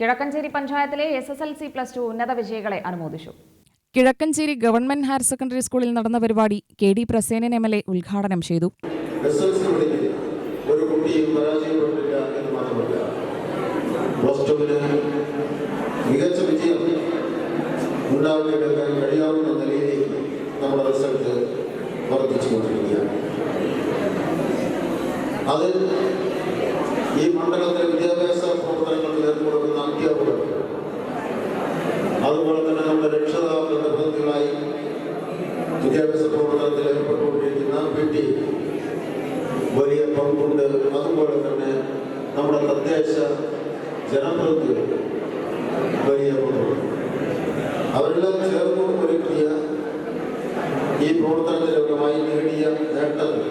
കിഴക്കഞ്ചേരി പഞ്ചായത്തിലെ S S L C plus two ഉന്നത വിജയികളെ അനുമോദിച്ചു. കിഴക്കഞ്ചേരി ഗവൺമെന്റ് ഹയർ സെക്കൻഡറി സ്കൂളിൽ നടന്ന പരിപാടി K D Prasenan M L A ഉദ്ഘാടനം ചെയ്തു. ഒരു കുട്ടിയും പരാജയപ്പെട്ടില്ല എന്ന് മാത്രമല്ല പ്ലസ് ടുവിന് മികച്ച വിജയം ഉണ്ടാക്കിയെടുക്കാൻ കഴിയാവുന്ന നിലയിലേക്ക് നമ്മുടെ റിസൾട്ട് വർദ്ധിച്ചുകൊണ്ടിരിക്കുകയാണ്. അത് ഈ മണ്ഡലത്തിലെ വിദ്യാഭ്യാസ അതുപോലെ തന്നെ നമ്മുടെ രക്ഷിതാക്കളുടെ പ്രതിനിധികളായി വിദ്യാഭ്യാസ പ്രവർത്തനത്തിൽ ഏർപ്പെട്ടുകൊണ്ടിരിക്കുന്ന വീട്ടിൽ വലിയ പങ്കുണ്ട്. അതുപോലെ തന്നെ നമ്മുടെ തദ്ദേശ ജനപ്രതിനിധികൾ വലിയ അവരെല്ലാം ചേർന്ന് ഒരുക്കിയ ഈ പ്രവർത്തനത്തിലൂടെ നേടിയ നേട്ടങ്ങൾ.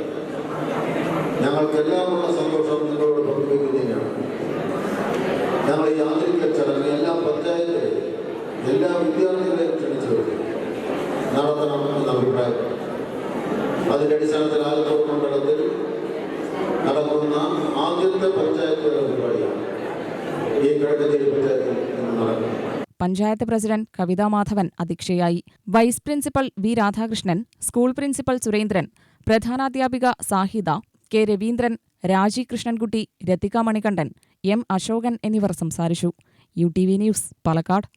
ഞങ്ങൾക്കെല്ലാമുള്ള സന്തോഷം നിങ്ങളോട് എല്ലാ വിദ്യാർത്ഥികളെയും ക്ഷണിച്ചു നടത്തണം എന്ന അഭിപ്രായം. അതിന്റെ അടിസ്ഥാനത്തിൽ ആലത്തൂർ മണ്ഡലത്തിൽ നടക്കുന്ന ആദ്യത്തെ പഞ്ചായത്ത് പരിപാടിയാണ് ഈ കിഴക്കഞ്ചേരി നടക്കുന്നത് പഞ്ചായത്ത് പ്രസിഡന്റ് കവിതാ മാധവൻ അധ്യക്ഷയായി. Vice principal V Radhakrishnan school principal Surendran പ്രധാനാധ്യാപിക Sahida K Raveendran Raji Krishnankutty Rathika Manikandan M Ashokan എന്നിവർ സംസാരിച്ചു. U T V news Palakkad.